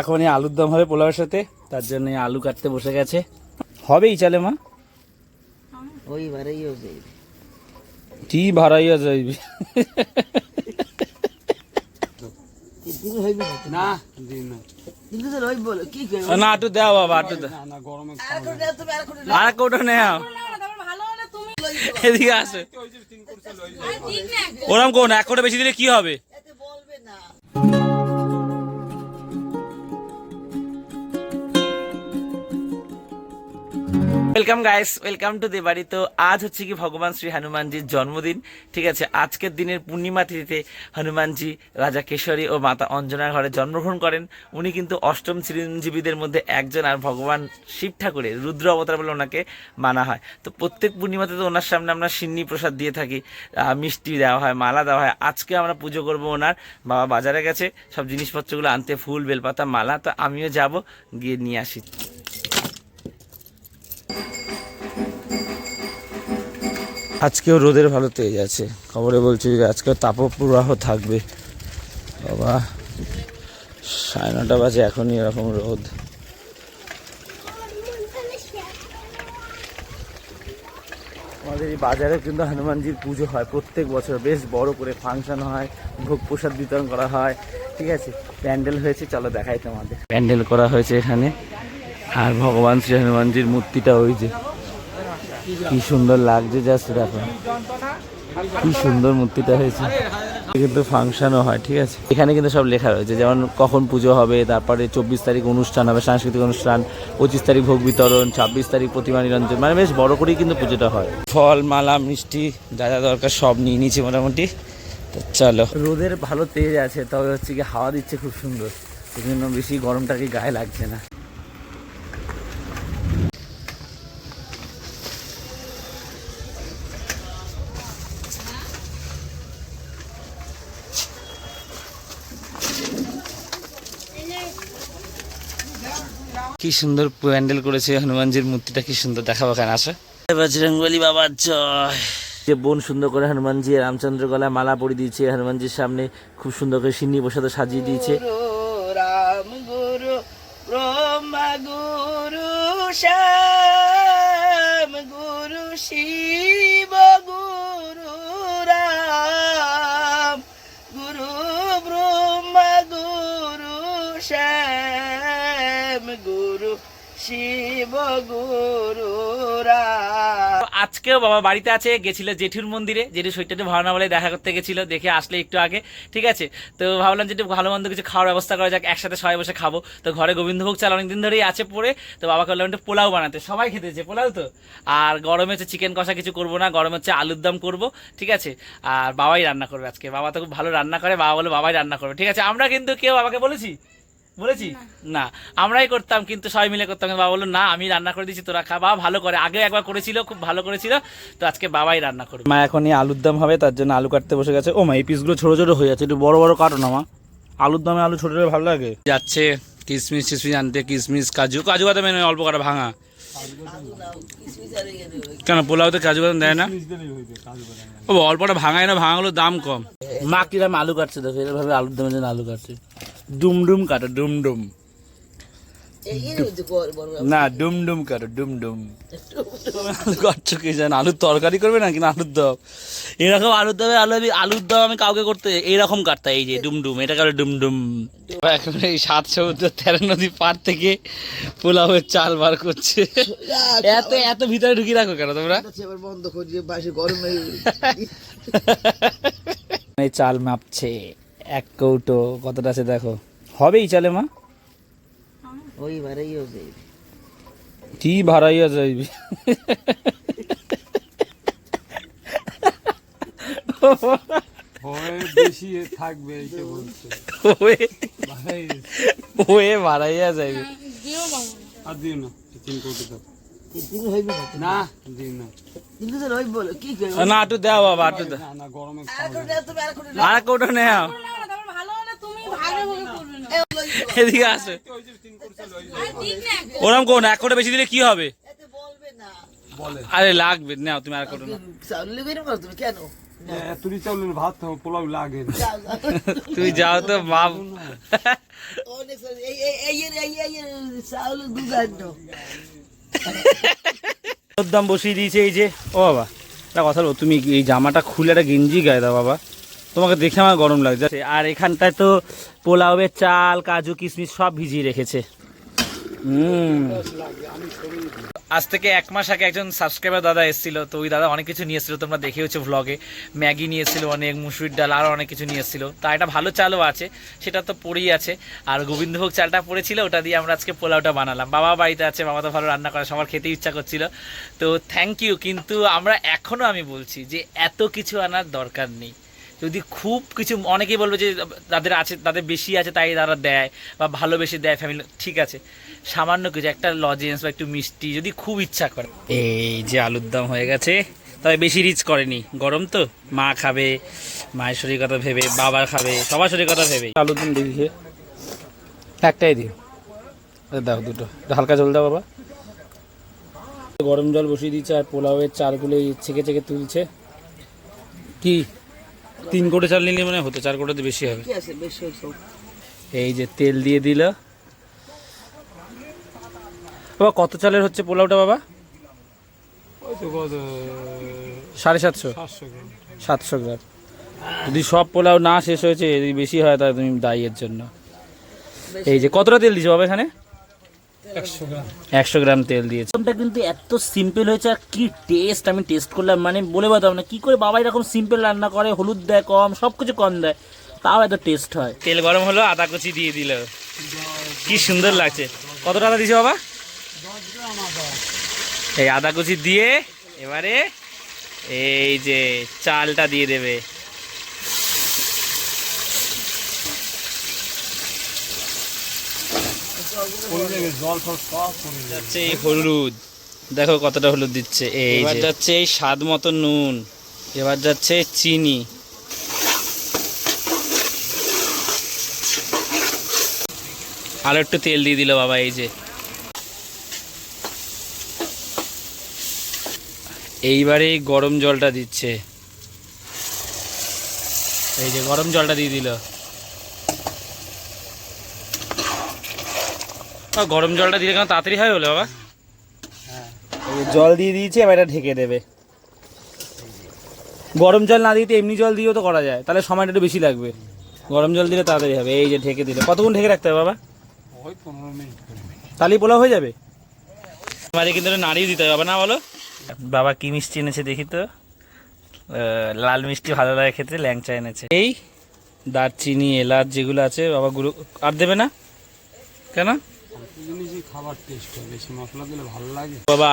এখন এই আলুর দম হবে পোলাওয়ের সাথে তার জন্য আলু কাটতে বসে গেছে। হবেই চলে মা। ওই বারেই হয়েছে কি ভাড়াইয়া যাইবি না না দিন না। কিন্তু তো হইব বলো কি করবে না একটু দেও বাবা একটু দাও। না না গরমে আর করে দাও তুমি আর করে আর কোটা নেও। এদিকে আসে। ওরম কোন এক কোটা বেশি দিলে কি হবে? ওয়েলকাম গাইস ওয়েলকাম টু দেবাড়ি তো আজ হচ্ছে কি ভগবান শ্রী হনুমানজির জন্মদিন। ঠিক আছে, আজকের দিনের পূর্ণিমা তিথিতে হনুমানজি রাজা কেশরী ও মাতা অঞ্জনার ঘরে জন্মগ্রহণ করেন। উনি কিন্তু অষ্টম চিরঞ্জীবীদের মধ্যে একজন আর ভগবান শিব ঠাকুরের রুদ্র অবতার বলে ওনাকে মানা হয়। তো প্রত্যেক পূর্ণিমাতে তো ওনার সামনে আমরা সিন্নি প্রসাদ দিয়ে থাকি মিষ্টি দেওয়া হয়, মালা দেওয়া হয়। আজকে আমরা পুজো করব ওনার। বাবা বাজারে গেছে, সব জিনিসপত্রগুলো আনতে, ফুল, বেলপাতা, মালা। তো আমিও যাব, গিয়ে নিয়ে আসি। আজকেও রোদের ভালো তেজ আছে। খবরে বলছি যে আজকেও তাপপ্রবাহ থাকবে। বাবা, সাড়ে নটা বাজে এখনই এরকম রোদ। আমাদের এই বাজারে কিন্তু হনুমানজির পুজো হয় প্রত্যেক বছর। বেশ বড় করে ফাংশন হয়, ভোগ প্রসাদ বিতরণ করা হয়। ঠিক আছে, প্যান্ডেল হয়েছে, চলো দেখাই তোমাদের। প্যান্ডেল করা হয়েছে এখানে। আর ভগবান শ্রী হনুমানজির মূর্তিটা ওই যে। কি সুন্দর লাগছে জাস্ট দেখো। কি সুন্দর মূর্তিটা হয়েছে। কিন্তু ফাংশনও হয়, ঠিক আছে? এখানে কিন্তু সব লেখা রয়েছে, যেমন কখন পুজো হবে, তারপরে চব্বিশ তারিখ অনুষ্ঠান হবে, সাংস্কৃতিক অনুষ্ঠান, পঁচিশ তারিখ ভোগ বিতরণ, ছাব্বিশ তারিখ প্রতিমা নিরঞ্জন মানে বেশ বড় করেই কিন্তু পুজোটা হয়। ফল, মালা, মিষ্টি, যা যা দরকার সব নিয়ে নিয়েছি মোটামুটি। তো চলো। রোদের ভালো তেজ আছে, তবে হচ্ছে কি হাওয়া দিচ্ছে খুব সুন্দর। এই জন্য বেশি গরমটাকে গায়ে লাগছে না কি সুন্দর প্যান্ডেল করেছে হনুমানজির মূর্তিটা কি সুন্দর দেখাবো কেন? আসো। বজরঙ্গলি বাবার জয়। যে বোন সুন্দর করে হনুমানজি রামচন্দ্র গলায় মালা পরিয়ে দিয়েছে হনুমানজির সামনে খুব সুন্দর করে সিন্নি প্রসাদ সাজিয়ে দিয়েছে। রাম গুরু ব্রহ্মা গুরু শ্যাম গুরু শিব আজকেও বাবা বাড়িতে আছে, গেছিল জেঠুর মন্দিরে। জেঠু সৈত্যটি ভাওনা বলে দেখা করতে গেছিল, দেখে আসলে একটু আগে, ঠিক আছে? তো ভাবলাম যে ভালো মন্দ কিছু খাওয়ার ব্যবস্থা করা যাক, একসাথে সবাই বসে খাব। তো ঘরে গোবিন্দভোগ চাল অনেকদিন ধরেই আছে পড়ে, তো বাবাকে বললাম একটু পোলাও বানাতে। সবাই খেতে খেতেছে পোলাও তো? আর গরমে হচ্ছে চিকেন কষা কিছু করব না, গরমে হচ্ছে আলুর দম করব, ঠিক আছে? আর বাবাই রান্না করবে আজকে। বাবা তো খুব ভালো রান্না করে, বাবা বলে বাবাই রান্না করবে, ঠিক আছে? আমরা কিন্তু কেউ বাবাকে বলেছি বলেছি? না। আমরাই করতাম কিন্তু সবাই মিলে করতাম। বাবা বলল না আমি রান্না করে দিচ্ছি তোরা খা। বাবা ভালো করে আগে একবার করেছিল খুব ভালো করেছিল। তো আজকে বাবাই রান্না করবে। মা এখন এই আলুর দম হবে তার জন্য আলু কাটতে বসে গেছে। ও মা এই পিসগুলো ছোট ছোট হয়ে যাচ্ছে একটু বড় বড় কাটো না মা। আলুর দমে আলু ছোট ছোট ভালো লাগে। যাচ্ছে কিশমিশ টিশমিশ আনতে কিশমিশ কাজু কাজু বাদাম এনে অল্প কাটা ভাঙা। কেন পোলাওতে কাজু বাদাম দেয় না? ও অল্পটা ভাঙায় না ভাঙাগুলোর দাম কম। মা কিরম আলু কাটছে দেখো এরকম ভাবে আলুর দমের জন্য আলু কাটছে। ডুম ডুম কাটো ডুম ডুম এই যে বড় বড় না ডুম ডুম কাটো ডুম ডুম আলু কাটছো কি জান আলুর তরকারি করবে না কিনা আলুর দম? এরকম আলুর দমে আলু আমি আলুর দম আমি কাউকে করতে এইরকম কাটতা এই যে ডুম ডুম এটা কারও ডুম ডুম এখন এই সাত সমুদ্র তেরো নদী পার থেকে পোলাওয়ের চাল বার করছে। এত এত ভিতরে ঢুকিয়ে রাখো কেন তোমরা? বন্ধ করি যে বাসে গরমে এই চাল মাপছে। এক কৌটো কতটা আছে দেখো। হবেই চলে মা। ওই বারেই হয়েছে কি ভাড়াইয়া যাইবি? বেশি থাকবে এইটা বলছে। ওয়ে ভাড়াইয়া যাইবি। আর দিও না তিন কোটি দাও। না না না। না একটু দেও বাবা একটু দাও। না না গরমে আর কৌটো নেও। এদিকে আসে। ওরম কোন এক কোটা বেশি দিলে কি হবে? এতে বলবে না বলে। আরে লাগবে নাও তুমি আর কোটো না। চাউল লিবে না তুমি কেন? তুই চাউলের ভাত পোলাও লাগে। যাও, যাও। তুই যাও তো ওর দাম বসিয়ে দিয়েছে এই যে ও বাবা। একটা কথা বলো তুমি এই জামাটা খুলে একটা গেঞ্জি গায়ে দাও বাবা। তোমাকে দেখে আমার গরম লাগছে। আর এখানটায় তো পোলাওয়ের চাল, কাজু, কিশমিশ সব ভিজিয়ে রেখেছে। আজ থেকে এক মাস আগে একজন সাবস্ক্রাইবার দাদা এসেছিল, তো ওই দাদা অনেক কিছু নিয়ে এসেছিল। তোমরা দেখেওছো ভ্লগে ম্যাগি নিয়ে এসেছিল অনেক, মুসুরির ডাল আরও অনেক কিছু নিয়ে এসেছিল। তা এটা ভালো চালও আছে, সেটা তো পড়েই আছে। আর গোবিন্দভোগ চালটা পড়েছিল, ওটা দিয়ে আমরা আজকে পোলাওটা বানালাম। বাবা বাড়িতে আছে, বাবা তো ভালো রান্না করে, সবার খেতে ইচ্ছা করছিল। তো থ্যাংক ইউ কিন্তু আমরা এখনও আমি বলছি যে এত কিছু আনার দরকার নেই। যদি খুব কিছু অনেকেই বলবে যে তাদের আছে তাদের বেশি আছে তাই তারা দেয় বা ভালোবেসে দেয় ফ্যামিলি ঠিক আছে। সামান্য কিছু একটা লজেন্স বা একটু মিষ্টি যদি খুব ইচ্ছা করে। এই যে আলুর দম হয়ে গেছে তবে বেশি রিচ করেনি। গরম তো মা খাবে মায়ের শরীর কথা ভেবে বাবা খাবে সবার শরীর কথা ভেবে। আলুর দম দেখি একটাই দিও। দাও দুটো। হালকা জল দাও বাবা। গরম জল বসিয়ে দিচ্ছে আর পোলাওয়ের চালগুলো ছেঁকে ছেঁকে তুলছে। কি? তিন কোটে চাল নিলে মানে হতো চার কোটে তো বেশি হবে। কি আছে বেশি হয়েছে। এই যে তেল দিয়ে দিল। বাবা কত চালের হচ্ছে পোলাওটা বাবা? সাড়ে সাতশো। সাতশো গ্রাম। যদি সব পোলাও না শেষ হয়েছে যদি বেশি হয় তাহলে তুমি দায়ী এর জন্য এই যে কতটা তেল দিছো বাবা এখানে? একশো গ্রাম। একশো গ্রাম তেল দিয়েছে। এটা কিন্তু এত সিম্পল হয়েছে আর কি টেস্ট আমি টেস্ট করলাম মানে বলে বাতাম না। কি করে বাবা এরকম সিম্পল রান্না করে হলুদ দেয় কম সব কিছু কম দেয় তাও এত টেস্ট হয়। তেল গরম হলো আদা কুচি দিয়ে দিল। কি সুন্দর লাগছে। কতটা আদা দিছে বাবা? এই আদা কুচি দিয়ে এবারে এই যে চালটা দিয়ে দেবে পড়ে যাবে, জল ফল সব পড়ে যাবে। যাচ্ছে এই হলুদ। দেখো কতটা হলুদ দিচ্ছে। এই এবার যাচ্ছে এই স্বাদ মতো নুন। এবার যাচ্ছে চিনি। আরও একটু তেল দিয়ে দিল বাবা এই যে। এইবারে গরম জলটা দিচ্ছে। এই যে গরম জলটা দিয়ে দিল। গরম জলটা দিলে কেন তাড়াতাড়ি হয় বলে বাবা? হ্যাঁ। জল দিয়ে দিয়েছি এবার এটা ঢেকে দেবে। গরম জল না দিতে এমনি জল দিয়েও তো করা যায় তাহলে সময়টা একটু বেশি লাগবে। গরম জল দিলে তাড়াতাড়ি হবে এই যে ঢেকে দিলে। কতক্ষণ ঢেকে রাখতে হবে বাবা? ওই পনেরো মিনিট তাহলেই পোলাও হয়ে যাবে? আমাদের কিন্তু নাড়িয়ে দিতে হবে না বলো? বাবা কি মিষ্টি এনেছে দেখি তো। লাল মিষ্টি ভালো লাগে খেতে ল্যাংচা এনেছে। এই দারচিনি এলাচ যেগুলো আছে বাবা গুরু আর দেবে না? কেন? জিনিসই খাবার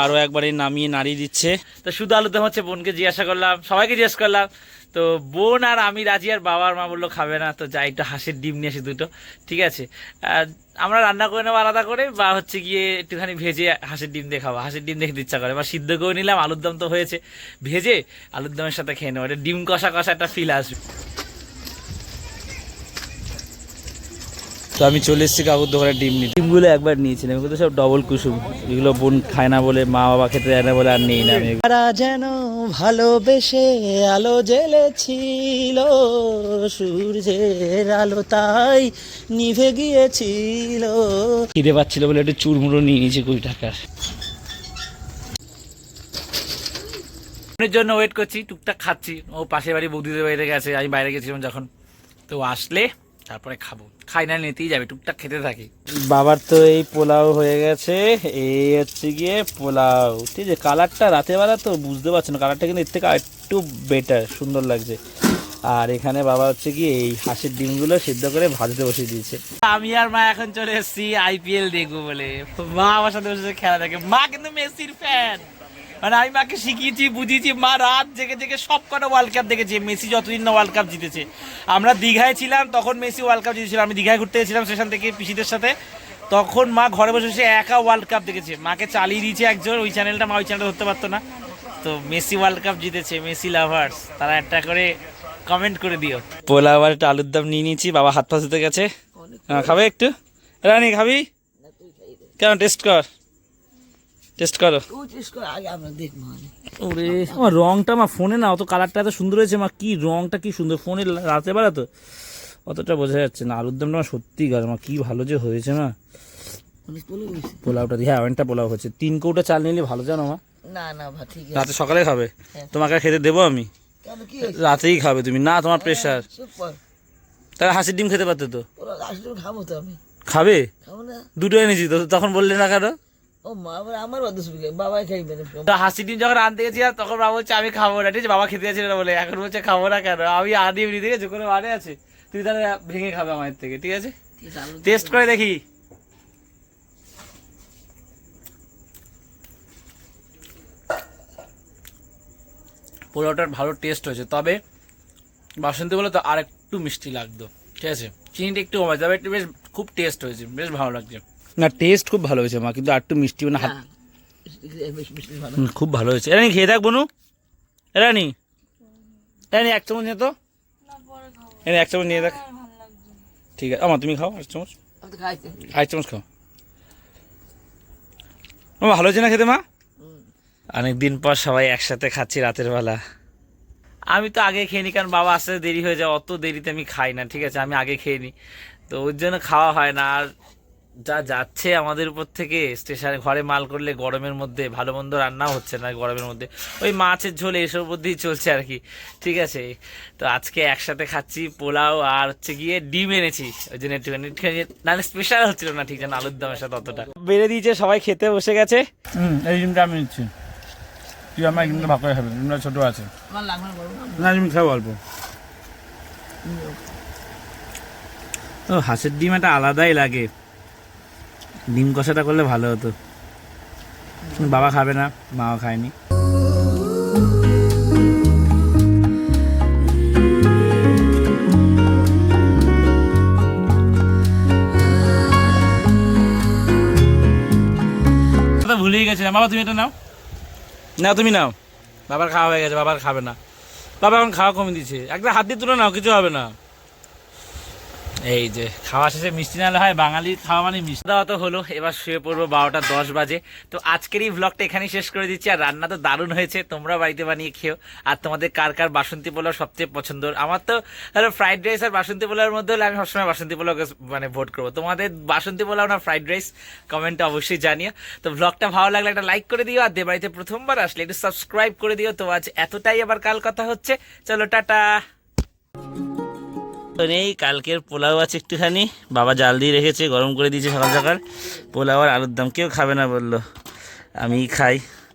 আরও একবার এই নামিয়ে নাড়িয়ে দিচ্ছে। তো শুধু আলুদম হচ্ছে বোনকে জিজ্ঞাসা করলাম, সবাইকে জিজ্ঞেস করলাম, তো বোন আর আমি রাজি আর বাবা আর মা বলল খাবে না, তো যাই একটু হাঁসের ডিম নিয়ে আসি দুটো, ঠিক আছে। আমরা রান্না করে নেব আলাদা করে, বা হচ্ছে গিয়ে একটুখানি ভেজে হাঁসের ডিম দিয়ে খাব। হাঁসের ডিম দেখে ইচ্ছা করে বা সিদ্ধ করে নিলাম, আলুর দম তো হয়েছে। ভেজে আলুর দমের সাথে খেয়ে নেব, এটা ডিম কষা কষা একটা ফিল আসবে। তো আমি চলে এসেছি কাকুর দোকানে ডিম নিই ডিমগুলো একবার নিয়েছিলাম এগুলো সব ডবল কুসুম। এগুলো বোন খায় না বলে মা বাবা খেতে দেয় না বলে আর নেই না আমি তারা যেন ভালোবেসে আলো জ্বেলেছিল সূর্যের আলো তাই নিভে গিয়েছিল। খিদে পাচ্ছিল বলে একটু চুরমুড়ো নিয়ে নিয়েছি কুড়ি টাকার। জন্য ওয়েট করছি টুকটাক খাচ্ছি। ও পাশের বাড়ি বৌদিদের বাড়িতে গেছে আমি বাইরে গেছিলাম যখন। তো আসলে তারপরে খাব। খাই না নিতেই যাবে টুকটাক খেতে থাকি। বাবার তো এই পোলাও হয়ে গেছে এই হচ্ছে গিয়ে পোলাও। ঠিক আছে কালারটা রাতের বেলা তো বুঝতে পারছ না কালারটা কিন্তু এর থেকে একটু বেটার সুন্দর লাগছে। আর এখানে বাবা হচ্ছে কি এই হাঁসের ডিমগুলো সিদ্ধ করে ভাজতে বসিয়ে দিয়েছে। আমি আর মা এখন চলে এসেছি আইপিএল দেখব বলে। মা আমার সাথে বসে খেলা দেখে। মা কিন্তু মেসির ফ্যান মানে আমি মাকে শিখিয়েছি, বুঝিয়েছি, মা রাত জেগে জেগে সব কটা ওয়ার্ল্ড কাপ দেখেছে, মেসি যতদিন না ওয়ার্ল্ড কাপ জিতেছে। আমরা দীঘায় ছিলাম, তখন মেসি ওয়ার্ল্ড কাপ জিতেছিল, আমি দীঘায় ঘুরতে গেছিলাম সেখান থেকে পিসিদের সাথে। তখন মা ঘরে বসে বসে একা ওয়ার্ল্ড কাপ দেখেছে। মাকে চালিয়ে দিয়েছে একজন, ওই চ্যানেলটা মা ওই চ্যানেলটা ধরতে পারতো না। তো মেসি ওয়ার্ল্ড কাপ জিতেছে, মেসি লাভার্স তারা একটা করে কমেন্ট করে দিও। পোলা আবার একটা আলুর দাম নিয়ে নিয়েছি, বাবা হাত পা ধুতে গেছে। খাবে একটু? রানি, খাবি? কেমন টেস্ট কর? টেস্ট করো। টেস্ট করে আগে আমরা দেখব ওরে। আমার রংটা আমার ফোনে না অত কালারটা এত সুন্দর হয়েছে মা কি রংটা কি সুন্দর ফোনে রাতে বেলা তো। অতটা বোঝা যাচ্ছে না আলুর দমটা আমার সত্যি গাছ মা কি ভালো যে হয়েছে না পোলাওটা দিয়ে হ্যাঁ অনেকটা পোলাও হচ্ছে তিন কৌটা চাল নিলে ভালো জানো মা? না না ঠিক রাতে সকালে খাবে? হ্যাঁ। তোমাকে আর খেতে দেবো আমি? রাতেই খাবে তুমি। না তোমার প্রেশার তাহলে হাসির ডিম খেতে পারতে তো? খাব তো আমি। খাবে? খাব না। দুটো এনেছি তো তখন বললে না কেন? ও মা আমার অত সুবিধা বাবাই খাইবে না তো যখন আনতে গেছিলাম তখন বাবা বলছে আমি খাব না। ঠিক আছে বাবা খেতে যাচ্ছিল না বলে। এখন বলছে খাব না কেন? আমি আনি এমনি আছে কোনো মানে আছে। তুই তাহলে ভেঙে খাবে আমার থেকে ঠিক আছে? টেস্ট করে দেখি। পোলাওটার ভালো টেস্ট হয়েছে। তবে বাসন্তী বলে তো আর একটু মিষ্টি লাগতো ঠিক আছে? চিনিটা একটু কমাই তবে একটু বেশ খুব টেস্ট হয়েছে বেশ ভালো লাগছে। না টেস্ট খুব ভালো হয়েছে মা, কিন্তু আর একটু মিষ্টি মানে হাত খুব ভালো হয়েছে। রানি খেয়ে থাক বনু। রানি রানি এক চামচ নিয়ে তো। রানি এক চামচ নিয়ে দেখ। ঠিক আছে। আমার তুমি খাও এক চামচ। এক চামচ খাও। আমার ভালো হয়েছে না খেতে মা? অনেক দিন পর সবাই একসাথে খাচ্ছি রাতের বেলা। আমি তো আগে খেয়ে নিই কারণ বাবা আসতে দেরি হয়ে যায়। অত দেরিতে আমি খাই না, ঠিক আছে? আমি আগে খেয়ে নিই তো ওর জন্য খাওয়া হয় না। আর যা যাচ্ছে আমাদের উপর থেকে স্টেশনে ঘরে মাল করলে গরমের মধ্যে ভালো মন্দ রান্নাও হচ্ছে না গরমের মধ্যে। ওই মাছের ঝোল এসব মধ্যেই চলছে আর কি। ঠিক আছে? তো আজকে একসাথে খাচ্ছি পোলাও আর হচ্ছে গিয়ে ডিম এনেছি। ওই জন্য একটুখানি একটুখানি নাহলে স্পেশাল হচ্ছিল না ঠিক যেন আলুর দমের সাথে অতটা। বেড়ে দিয়েছে সবাই খেতে বসে গেছে। হুম এই ডিমটা আমি নিচ্ছি। তুই আমার ডিমটা ভাগ করে খাবে ডিমটা ছোটো আছে। আমার না বলো না। না ডিম খাব অল্প। ও হাঁসের ডিম একটা আলাদাই লাগে। ডিম কষাটা করলে ভালো হতো। বাবা খাবে না মাও খায়নি। ভুলেই গেছিলাম বাবা তুমি এটা নাও। না তুমি নাও। বাবার খাওয়া হয়ে গেছে বাবার খাবে না। বাবা এখন খাওয়া কমে দিচ্ছে। একটা হাত দিয়ে তুলে নাও কিছু হবে না। এই যে, খাওয়া শেষে মিষ্টি নালে হয় বাঙালির খাওয়া মানে মিষ্টি। দাওয়া তো হলো, এবার শুয়ে পড়ব বারোটা দশ বাজে। তো আজকের এই ব্লগটা এখানেই শেষ করে দিচ্ছি, আর রান্না তো দারুণ হয়েছে তোমরা বাড়িতে বানিয়ে খেও। আর তোমাদের কার কার বাসন্তী পোলাও সবচেয়ে পছন্দ? আমার তো, ধরো ফ্রাইড রাইস আর বাসন্তী পোলাওর মধ্যে হলে আমি সবসময় বাসন্তী পোলাওকে মানে ভোট করব। তোমাদের বাসন্তী পোলাও না ফ্রাইড রাইস কমেন্টে অবশ্যই জানিও। তো ব্লগটা ভালো লাগলে একটা লাইক করে দিও, আর দে বাড়িতে প্রথমবার আসলে একটু সাবস্ক্রাইব করে দিও। তো আজ এতটাই আবার কাল কথা হচ্ছে, চলো টাটা। নেই, কালকের পোলাও আছে একটুখানি। বাবা জাল দিয়ে রেখেছে, গরম করে দিয়েছে সকাল সকাল। পোলাও আর আলুর দাম, কেউ খাবে না বলল। আমি খাই।